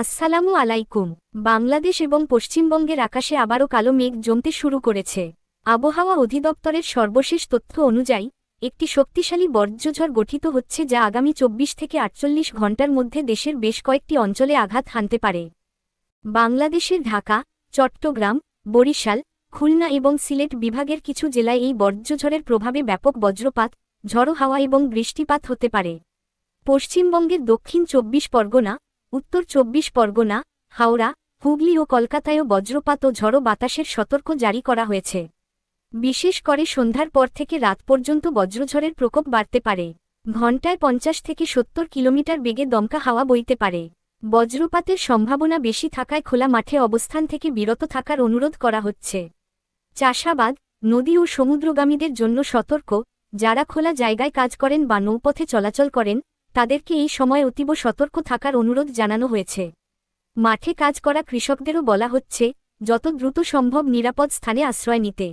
আসসালামু আলাইকুম। বাংলাদেশ এবং পশ্চিমবঙ্গের আকাশে আবারও কালো মেঘ জমতে শুরু করেছে। আবহাওয়া অধিদপ্তরের সর্বশেষ তথ্য অনুযায়ী, একটি শক্তিশালী বর্জ্যঝড় গঠিত হচ্ছে যা আগামী চব্বিশ থেকে আটচল্লিশ ঘণ্টার মধ্যে দেশের বেশ কয়েকটি অঞ্চলে আঘাত হানতে পারে। বাংলাদেশের ঢাকা, চট্টগ্রাম, বরিশাল, খুলনা এবং সিলেট বিভাগের কিছু জেলায় এই বর্জ্যঝড়ের প্রভাবে ব্যাপক বজ্রপাত, ঝড়ো হাওয়া এবং বৃষ্টিপাত হতে পারে। পশ্চিমবঙ্গের দক্ষিণ চব্বিশ পরগনা উত্তর চব্বিশ পরগনা, হাওড়া, হুগলি ও কলকাতায়ও বজ্রপাত ও ঝড়ো বাতাসের সতর্ক জারি করা হয়েছে। বিশেষ করে সন্ধ্যার পর থেকে রাত পর্যন্ত বজ্রঝড়ের প্রকোপ বাড়তে পারে। ঘণ্টায় পঞ্চাশ থেকে সত্তর কিলোমিটার বেগে দমকা হাওয়া বইতে পারে। বজ্রপাতের সম্ভাবনা বেশি থাকায় খোলা মাঠে অবস্থান থেকে বিরত থাকার অনুরোধ করা হচ্ছে। চাষাবাদ, নদী ও সমুদ্রগামীদের জন্য সতর্ক, যারা খোলা জায়গায় কাজ করেন বা নৌপথে চলাচল করেন তাদেরকে এই সময় অতীব সতর্ক থাকার অনুরোধ জানানো হয়েছে। মাঠে কাজ করা কৃষকদেরও বলা হচ্ছে, যত দ্রুত সম্ভব নিরাপদ স্থানে আশ্রয় নিতে।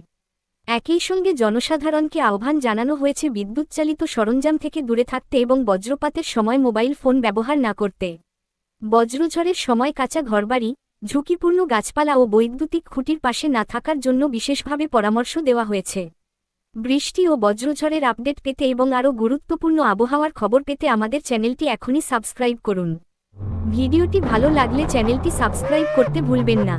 একই সঙ্গে জনসাধারণকে আহ্বান জানানো হয়েছে বিদ্যুৎচালিত সরঞ্জাম থেকে দূরে থাকতে এবং বজ্রপাতের সময় মোবাইল ফোন ব্যবহার না করতে। বজ্রঝড়ের সময় কাঁচা ঘরবাড়ি, ঝুঁকিপূর্ণ গাছপালা ও বৈদ্যুতিক খুঁটির পাশে না থাকার জন্য বিশেষভাবে পরামর্শ দেওয়া হয়েছে। বৃষ্টি ও বজ্রঝড়ের আপডেট পেতে এবং আরও গুরুত্বপূর্ণ আবহাওয়ার খবর পেতে আমাদের চ্যানেলটি এখনই সাবস্ক্রাইব করুন। ভিডিওটি ভালো লাগলে চ্যানেলটি সাবস্ক্রাইব করতে ভুলবেন না।